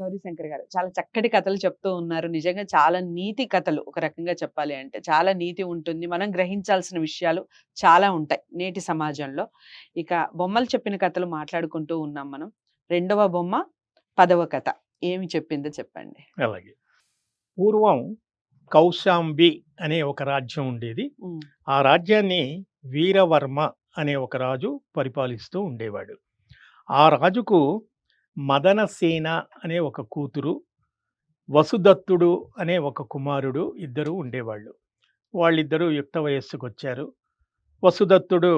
గౌరీశంకర్ గారు. చాలా చక్కటి కథలు చెప్తూ ఉన్నారు. నిజంగా చాలా నీతి కథలు ఒక రకంగా చెప్పాలి అంటే. చాలా నీతి ఉంటుంది. మనం గ్రహించాల్సిన విషయాలు చాలా ఉంటాయి నేటి సమాజంలో. ఇక బొమ్మలు చెప్పిన కథలు మాట్లాడుకుంటూ ఉన్నాం మనం. రెండవ బొమ్మ పదవ కథ. ఏమి చెప్పిందో చెప్పండి. అలాగే. పూర్వం కౌశాంబి అనే ఒక రాజ్యం ఉండేది. ఆ రాజ్యాన్ని వీరవర్మ అనే ఒక రాజు పరిపాలిస్తూ ఉండేవాడు. ఆ రాజుకు మదనసేన అనే ఒక కూతురు వసుదత్తుడు అనే ఒక కుమారుడు ఇద్దరు ఉండేవాళ్ళు. వాళ్ళిద్దరూ యుక్త వయస్సుకు వచ్చారు వసుదత్తుడు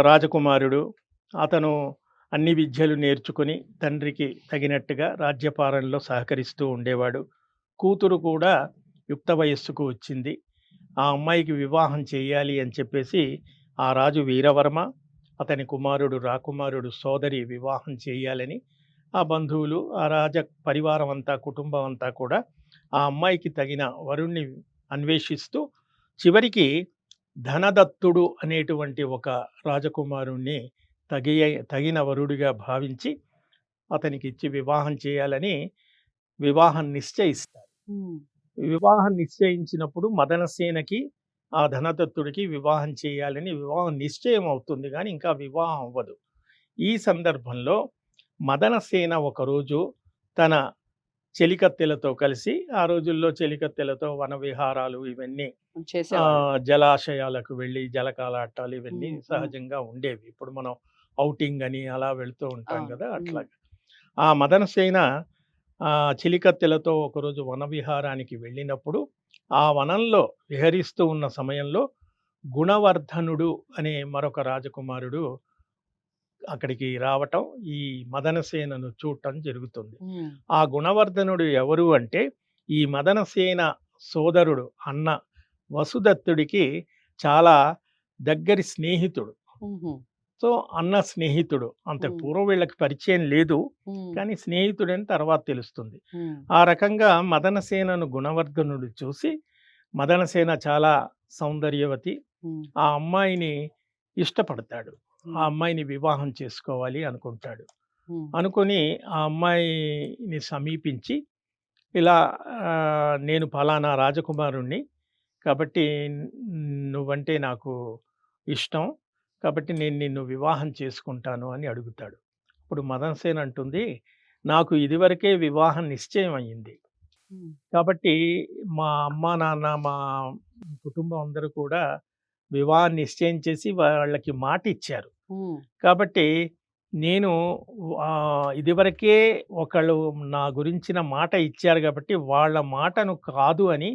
రాజకుమారుడు. అతను అన్ని విద్యలు నేర్చుకుని తండ్రికి తగినట్టుగా రాజ్యపాలనలో సహకరిస్తూ ఉండేవాడు. కూతురు కూడా యుక్త వయస్సుకు వచ్చింది. ఆ అమ్మాయికి వివాహం చేయాలి అని చెప్పేసి ఆ రాజు వీరవర్మ అతని కుమారుడు రాకుమారుడు సోదరి వివాహం చేయాలని ఆ బంధువులు ఆ రాజ పరివారం అంతా కుటుంబం అంతా కూడా ఆ అమ్మాయికి తగిన వరుణ్ణి అన్వేషిస్తూ చివరికి ధనదత్తుడు అనేటువంటి ఒక రాజకుమారుణ్ణి తగి తగిన వరుడిగా భావించి అతనికి ఇచ్చి వివాహం చేయాలని వివాహం నిశ్చయిస్తారు. వివాహం నిశ్చయించినప్పుడు మదనసేనకి ఆ ధనదత్తుడికి వివాహం చేయాలని వివాహం నిశ్చయం అవుతుంది కానీ ఇంకా వివాహం అవ్వదు ఈ సందర్భంలో మదనసేన ఒకరోజు తన చెలికత్తెలతో కలిసి ఆ రోజుల్లో చెలికత్తెలతో వన విహారాలు ఇవన్నీ జలాశయాలకు వెళ్ళి జలకాలాటాలు ఇవన్నీ. సహజంగా ఉండేవి ఇప్పుడు మనం ఔటింగ్ అని అలా వెళ్తూ ఉంటాం కదా. అట్లా ఆ మదనసేన ఆ చిలికత్తెలతో ఒకరోజు వన విహారానికి వెళ్ళినప్పుడు ఆ వనంలో విహరిస్తూ ఉన్న సమయంలో గుణవర్ధనుడు అనే మరొక రాజకుమారుడు అక్కడికి రావటం ఈ మదనసేనను చూడటం జరుగుతుంది. ఆ గుణవర్ధనుడు ఎవరు అంటే ఈ మదనసేన సోదరుడు అన్న వసుదత్తుడికి చాలా దగ్గరి స్నేహితుడు. సో అన్న స్నేహితుడు. అంత. పూర్వం వీళ్ళకి పరిచయం లేదు. కానీ స్నేహితుడని తర్వాత తెలుస్తుంది. ఆ రకంగా మదనసేనను గుణవర్ధనుడు చూసి మదనసేన చాలా సౌందర్యవతి. ఆ అమ్మాయిని ఇష్టపడతాడు. ఆ అమ్మాయిని వివాహం చేసుకోవాలి అనుకుంటాడు. అనుకొని ఆ అమ్మాయిని సమీపించి ఇలా నేను ఫలానా రాజకుమారుణ్ణి కాబట్టి నువ్వంటే నాకు ఇష్టం. కాబట్టి నేను నిన్ను వివాహం చేసుకుంటాను అని అడుగుతాడు. ఇప్పుడు మదన్సేన్ అంటుంది నాకు ఇదివరకే వివాహం నిశ్చయం అయ్యింది. కాబట్టి మా అమ్మ నాన్న మా కుటుంబం అందరూ కూడా వివాహం నిశ్చయం చేసి వాళ్ళకి మాట ఇచ్చారు. కాబట్టి నేను ఇదివరకే ఒకళ్ళు నా గురించిన మాట ఇచ్చారు కాబట్టి వాళ్ళ మాటను కాదు అని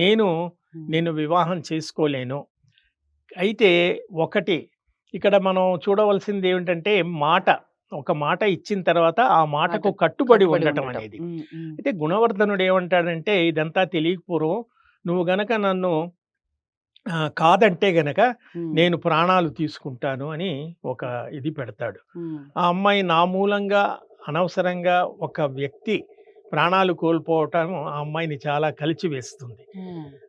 నేను నేను వివాహం చేసుకోలేను. అయితే ఒకటి ఇక్కడ మనం చూడవలసింది ఏమిటంటే మాట ఒక మాట ఇచ్చిన తర్వాత ఆ మాటకు మాట కట్టుబడి ఉండటం. అనేది. అయితే గుణవర్ధనుడు ఏమంటాడంటే ఇదంతా తెలియకపూర్వం నువ్వు గనక నన్ను కాదంటే గనక నేను ప్రాణాలు తీసుకుంటాను అని ఒక ఇది పెడతాడు. ఆ అమ్మాయి నా మూలంగా అనవసరంగా ఒక వ్యక్తి ప్రాణాలు కోల్పోవటం ఆ అమ్మాయిని చాలా కలిచివేస్తుంది.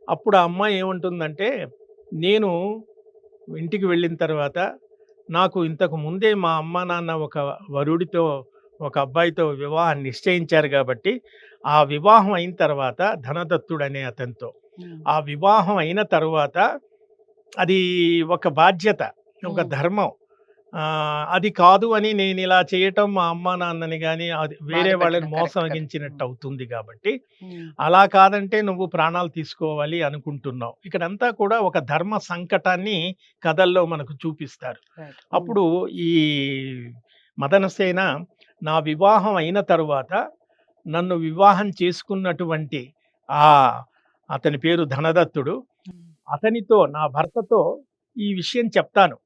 అప్పుడు ఆ అమ్మాయి ఏమంటుందంటే నేను ఇంటికి వెళ్ళిన తర్వాత నాకు ఇంతకు ముందే మా అమ్మ నాన్న ఒక వరుడితో ఒక అబ్బాయితో వివాహం నిశ్చయించారు కాబట్టి ఆ వివాహం అయిన తర్వాత ధనదత్తుడు అనే అతనితో. ఆ వివాహం అయిన తరువాత అది ఒక బాధ్యత ఒక. ధర్మం. అది కాదు అని నేను ఇలా చేయటం మా అమ్మ నాన్నని కానీ అది వేరే వాళ్ళని. మోసగించినట్టు అవుతుంది కాబట్టి అలా కాదంటే నువ్వు ప్రాణాలు తీసుకోవాలి అనుకుంటున్నావు. ఇక్కడంతా కూడా ఒక ధర్మ సంకటాన్ని కథల్లో మనకు చూపిస్తారు. అప్పుడు ఈ మదనసేన నా వివాహం అయిన తరువాత నన్ను వివాహం చేసుకున్నటువంటి ఆ అతని పేరు ధనదత్తుడు. అతనితో నా భర్తతో ఈ విషయం చెప్తాను.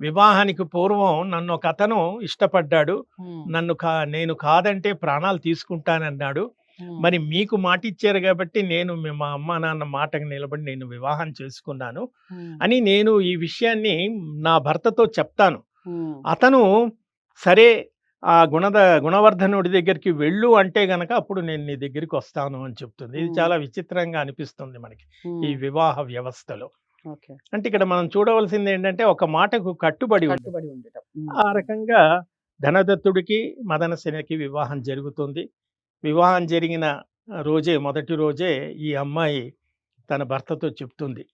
వివాహానికి పూర్వం నన్ను ఒక అతను ఇష్టపడ్డాడు నన్ను కా నేను కాదంటే ప్రాణాలు తీసుకుంటానన్నాడు. మరి మీకు మాట ఇచ్చారు కాబట్టి నేను మీ- అమ్మ నాన్న మాటకు నిలబడి నేను వివాహం చేసుకున్నాను అని నేను ఈ విషయాన్ని నా భర్తతో చెప్తాను. అతను సరే ఆ గుణద గుణవర్ధనుడి దగ్గరికి వెళ్ళు అంటే గనక అప్పుడు నేను నీ దగ్గరికి వస్తాను అని చెప్తుంది. ఇది. చాలా విచిత్రంగా అనిపిస్తుంది మనకి ఈ వివాహ వ్యవస్థలో. అంటే ఇక్కడ మనం చూడవలసింది ఏంటంటే ఒక మాటకు కట్టుబడి కట్టుబడి ఉండటం. ఆ రకంగా ధనదత్తుడికి మదనసేనకి వివాహం జరుగుతుంది. వివాహం జరిగిన రోజే మొదటి రోజే ఈ అమ్మాయి తన భర్తతో చెప్తుంది.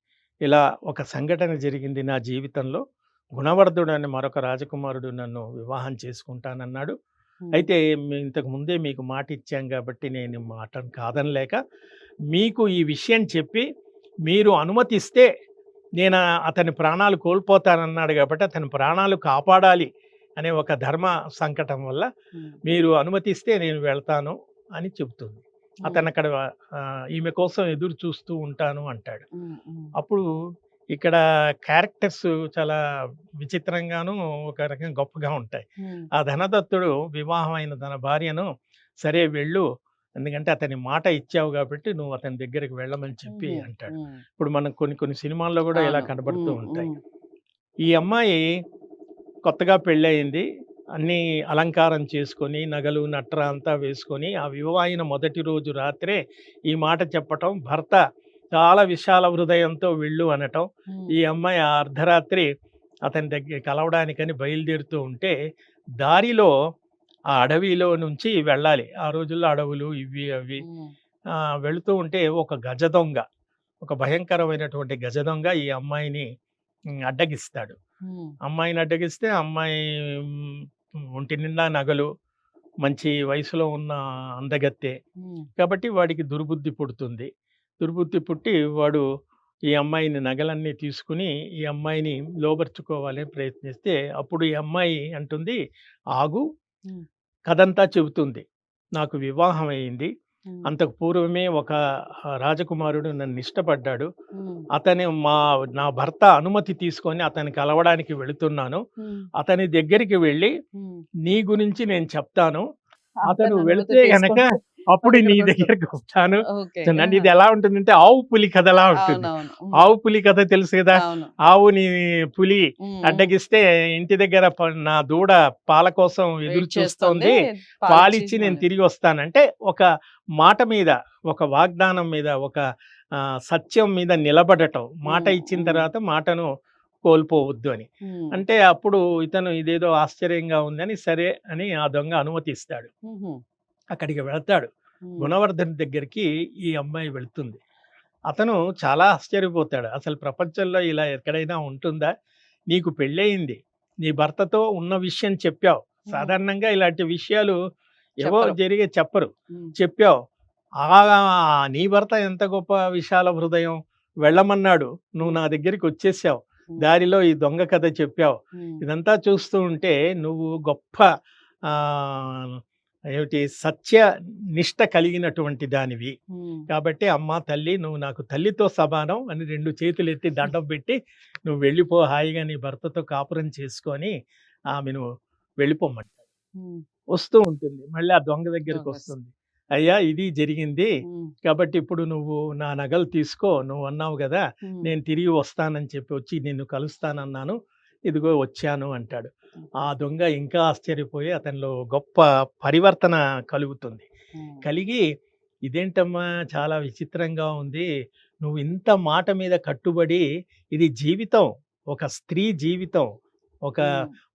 ఇలా ఒక సంఘటన జరిగింది నా జీవితంలో. గుణవర్ధుడు అని మరొక రాజకుమారుడు నన్ను వివాహం చేసుకుంటానన్నాడు. అయితే ఇంతకు ముందే మీకు మాట ఇచ్చాం కాబట్టి నేను మాట కాదనలేక మీకు ఈ విషయం చెప్పి మీరు అనుమతిస్తే నేను అతని ప్రాణాలు కోల్పోతానన్నాడు కాబట్టి అతని ప్రాణాలు కాపాడాలి అనే ఒక ధర్మ సంకటం వల్ల మీరు అనుమతిస్తే నేను వెళ్తాను అని చెబుతుంది. అతను అక్కడ ఈమె కోసం ఎదురు చూస్తూ ఉంటాను అంటాడు. అప్పుడు ఇక్కడ క్యారెక్టర్స్ చాలా విచిత్రంగాను ఒక రకంగా గొప్పగా ఉంటాయి. ఆ ధనదత్తుడు వివాహమైన తన భార్యను సరే వెళ్ళు ఎందుకంటే అతని మాట ఇచ్చావు కాబట్టి నువ్వు అతని దగ్గరికి వెళ్ళమని చెప్పి అంటాడు. ఇప్పుడు మనం కొన్ని కొన్ని సినిమాల్లో కూడా ఇలా కనబడుతూ ఉంటాయి. ఈ అమ్మాయి కొత్తగా పెళ్ళయింది. అన్ని అలంకారం చేసుకొని నగలు నట్ర అంతా వేసుకొని ఆ వివాహమైన మొదటి రోజు రాత్రే ఈ మాట చెప్పటం భర్త చాలా విశాల హృదయంతో వెళ్ళు అనటం ఈ అమ్మాయి ఆ అర్ధరాత్రి అతని దగ్గర కలవడానికని బయలుదేరుతూ ఉంటే దారిలో ఆ అడవిలో నుంచి వెళ్ళాలి. ఆ రోజుల్లో అడవులు ఇవి అవి వెళుతూ ఉంటే ఒక గజ దొంగ ఒక భయంకరమైనటువంటి గజ దొంగ ఈ అమ్మాయిని అడ్డగిస్తాడు. అమ్మాయిని అడ్డగిస్తే అమ్మాయి ఒంటి నిండా నగలు మంచి వయసులో ఉన్న అందగత్తె కాబట్టి వాడికి దుర్బుద్ధి పుడుతుంది. దుర్బుద్ధి పుట్టి వాడు ఈ అమ్మాయిని నగలన్నీ తీసుకుని ఈ అమ్మాయిని లోబర్చుకోవాలని ప్రయత్నిస్తే అప్పుడు ఈ అమ్మాయి అంటుంది ఆగు. కథంతా చెబుతుంది. నాకు వివాహం అయింది అంతకు పూర్వమే ఒక రాజకుమారుడు నన్ను ఇష్టపడ్డాడు. అతని మా నా భర్త అనుమతి తీసుకొని అతని కలవడానికి వెళుతున్నాను. అతని దగ్గరికి వెళ్ళి. నీ గురించి నేను చెప్తాను. అతను వెళితే గనక అప్పుడు నీ దగ్గరికి వస్తాను. చూడండి ఇది ఎలా ఉంటుందంటే ఆవు పులి కథలా ఉంటుంది? అవునవును. ఉమ్, ఆవు పులి కథ తెలుసు కదా? ఆవుని పులి. అడ్డగిస్తే ఇంటి దగ్గర నా దూడ పాల కోసం ఎదురు చూస్తోంది. పాలిచ్చి నేను. తిరిగి వస్తానంటే ఒక మాట మీద ఒక వాగ్దానం మీద ఒక సత్యం మీద నిలబడటం. మాట ఇచ్చిన. తర్వాత మాటను కోల్పోవద్దు అని. అంటే అప్పుడు ఇతను ఇదేదో ఆశ్చర్యంగా ఉందని సరే అని ఆ దొంగ అనుమతిస్తాడు. అక్కడికి వెళతాడు. గుణవర్ధన్ దగ్గరికి ఈ అమ్మాయి వెళ్తుంది. అతను చాలా ఆశ్చర్యపోతాడు. అసలు ప్రపంచంలో ఇలా ఎక్కడైనా ఉంటుందా? నీకు పెళ్ళయింది. నీ భర్తతో ఉన్న విషయం చెప్పావు. సాధారణంగా ఇలాంటి విషయాలు ఏవో. జరిగే చెప్పరు. చెప్పావు. నీ భర్త ఎంత గొప్ప విశాల హృదయం. వెళ్ళమన్నాడు. నువ్వు నా దగ్గరికి వచ్చేసావు. దారిలో ఈ దొంగ కథ చెప్పావు. ఇదంతా చూస్తూ ఉంటే నువ్వు గొప్ప ఏమిటి? సత్య నిష్ట కలిగినటువంటి దానివి. కాబట్టి అమ్మ తల్లి నువ్వు నాకు తల్లితో సమానం అని రెండు చేతులు ఎత్తి దండం పెట్టి నువ్వు వెళ్ళిపో హాయిగా నీ భర్తతో కాపురం చేసుకొని ఆమెను వెళ్ళిపోమంటాడు ఉమ్, వస్తూ ఉంటుంది. మళ్ళీ ఆ దొంగ దగ్గరికి దొంగ వస్తుంది. అయ్యా ఇది జరిగింది. కాబట్టి ఇప్పుడు నువ్వు నా నగలు తీసుకో నువ్వు అన్నావు కదా నేను తిరిగి వస్తానని చెప్పి వచ్చి నిన్ను కలుస్తానన్నాను. ఇదిగో వచ్చాను అంటాడు. ఆ దొంగ ఇంకా ఆశ్చర్యపోయి అతనిలో గొప్ప పరివర్తన కలుగుతుంది. కలిగి ఇదేంటమ్మా చాలా విచిత్రంగా ఉంది. నువ్వు ఇంత మాట మీద కట్టుబడి ఇది జీవితం ఒక స్త్రీ జీవితం ఒక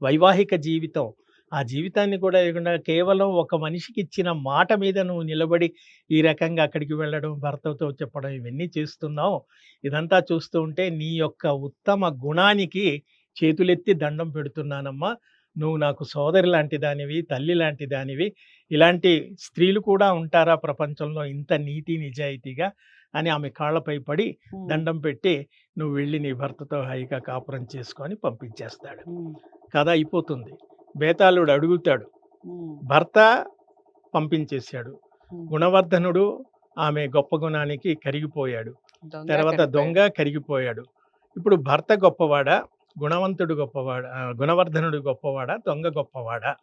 వైవాహిక జీవితం. ఆ జీవితాన్ని కూడా లేకుండా కేవలం ఒక మనిషికి ఇచ్చిన మాట మీద నువ్వు నిలబడి ఈ రకంగా అక్కడికి వెళ్ళడం భర్తతో చెప్పడం ఇవన్నీ చేస్తున్నావు. ఇదంతా చూస్తూ ఉంటే నీ యొక్క ఉత్తమ గుణానికి చేతులెత్తి దండం పెడుతున్నానమ్మా. నువ్వు నాకు సోదరి లాంటి దానివి తల్లి లాంటి దానివి. ఇలాంటి స్త్రీలు కూడా ఉంటారా ప్రపంచంలో ఇంత నీతి నిజాయితీగా? అని ఆమె కాళ్ళపై పడి దండం పెట్టి నువ్వు వెళ్ళి నీ భర్తతో హాయిగా కాపురం చేసుకొని పంపించేస్తాడు. కథ అయిపోతుంది. బేతాళుడు అడుగుతాడు. భర్త పంపించేశాడు. గుణవర్ధనుడు ఆమె గొప్ప గుణానికి కరిగిపోయాడు. తర్వాత. దొంగ కరిగిపోయాడు. ఇప్పుడు భర్త గొప్పవాడా? గుణవంతుడు గొప్పవాడా గుణవర్ధనుడు గొప్పవాడా దొంగ గొప్పవాడా?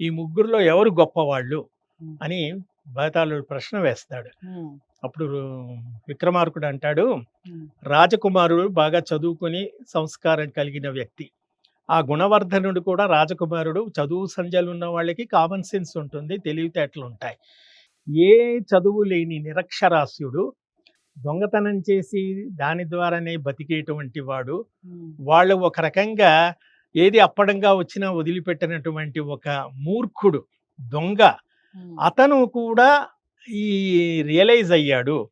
ఈ ముగ్గురులో ఎవరు గొప్పవాళ్ళు? అని బేతాళుడు ప్రశ్న వేస్తాడు. అప్పుడు విక్రమార్కుడు అంటాడు రాజకుమారుడు బాగా చదువుకుని సంస్కారం కలిగిన వ్యక్తి. ఆ గుణవర్ధనుడు కూడా రాజకుమారుడు. చదువు సంధ్యలు ఉన్న వాళ్ళకి కామన్ సెన్స్ ఉంటుంది తెలివితేటలు ఉంటాయి. ఏ చదువు లేని నిరక్షరాస్యుడు దొంగతనం చేసి దాని ద్వారానే బతికేటువంటి వాడు. వాళ్ళు ఒక రకంగా ఏది అప్పడంగా వచ్చినా వదిలిపెట్టినటువంటి ఒక మూర్ఖుడు దొంగ. అతను కూడా ఈ రియలైజ్ అయ్యాడు.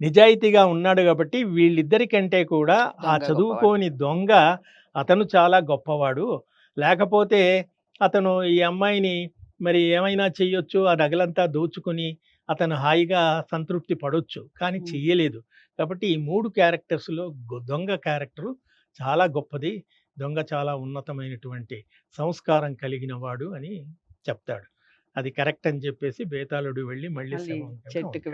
నిజాయితీగా ఉన్నాడు కాబట్టి వీళ్ళిద్దరికంటే కూడా ఆ చదువుకోని దొంగ అతను చాలా గొప్పవాడు. లేకపోతే అతను ఈ అమ్మాయిని మరి ఏమైనా చెయ్యొచ్చు. ఆ నగలంతా దోచుకొని అతను హాయిగా సంతృప్తి పడొచ్చు. కానీ. చెయ్యలేదు. కాబట్టి ఈ మూడు క్యారెక్టర్స్లో దొంగ క్యారెక్టరు చాలా గొప్పది. దొంగ చాలా ఉన్నతమైనటువంటి సంస్కారం కలిగిన వాడు అని చెప్తాడు. అది కరెక్ట్ అని చెప్పేసి బేతాళుడు వెళ్ళి మళ్ళీ చెట్టుకు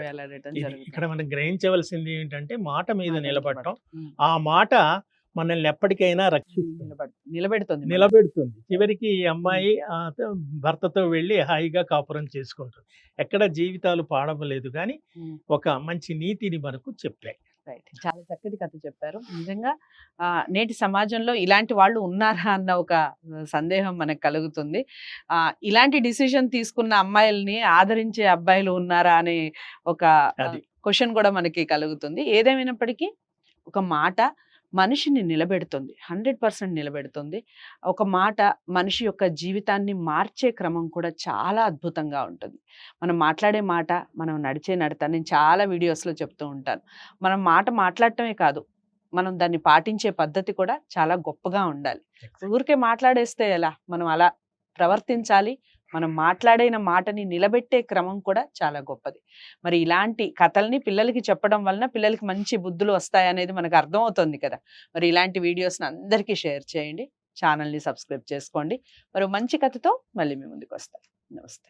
ఇక్కడ మనం గ్రహించవలసింది ఏంటంటే మాట మీద నిలబడటం. ఆ మాట మనల్ని ఎప్పటికైనా రక్షిస్తుంది. నిలబడు నిలబెడుతుంది. నిలబెడుతుంది. చివరికి ఈ అమ్మాయి భర్తతో వెళ్ళి హాయిగా కాపురం చేసుకుంటుంది. ఎక్కడ జీవితాలు పాడవలేదు కానీ. ఒక మంచి నీతిని మనకు చెప్పాయి. రైట్. చాలా చక్కటి కథ చెప్పారు. నిజంగా ఆ, నేటి సమాజంలో ఇలాంటి వాళ్ళు ఉన్నారా అన్న ఒక సందేహం మనకు కలుగుతుంది. ఆ ఇలాంటి డిసిషన్ తీసుకున్న అమ్మాయిల్ని ఆదరించే అబ్బాయిలు ఉన్నారా అనే ఒక. క్వశ్చన్ కూడా మనకి కలుగుతుంది. ఏదేమైనప్పటికీ ఒక మాట మనిషిని నిలబెడుతుంది. హండ్రెడ్ పర్సెంట్ నిలబెడుతుంది. ఒక మాట మనిషి యొక్క జీవితాన్ని మార్చే క్రమం కూడా చాలా అద్భుతంగా ఉంటుంది. మనం మాట్లాడే మాట మనం నడిచే నడత నేను చాలా వీడియోస్లో చెప్తూ ఉంటాను. మనం మాట మాట్లాడటమే కాదు మనం దాన్ని పాటించే పద్ధతి కూడా చాలా గొప్పగా ఉండాలి. ఊరికే మాట్లాడేస్తే ఎలా? మనం అలా ప్రవర్తించాలి మనం మాట్లాడైన మాటని నిలబెట్టే క్రమం కూడా చాలా గొప్పది. మరి ఇలాంటి కథల్ని పిల్లలకి చెప్పడం వలన పిల్లలకి మంచి బుద్ధులు వస్తాయనేది మనకు అర్థమవుతుంది కదా! మరి ఇలాంటి వీడియోస్ని అందరికీ షేర్ చేయండి. ఛానల్ని సబ్స్క్రైబ్ చేసుకోండి. మరి మంచి కథతో మళ్ళీ మీ ముందుకు వస్తాం నమస్తే!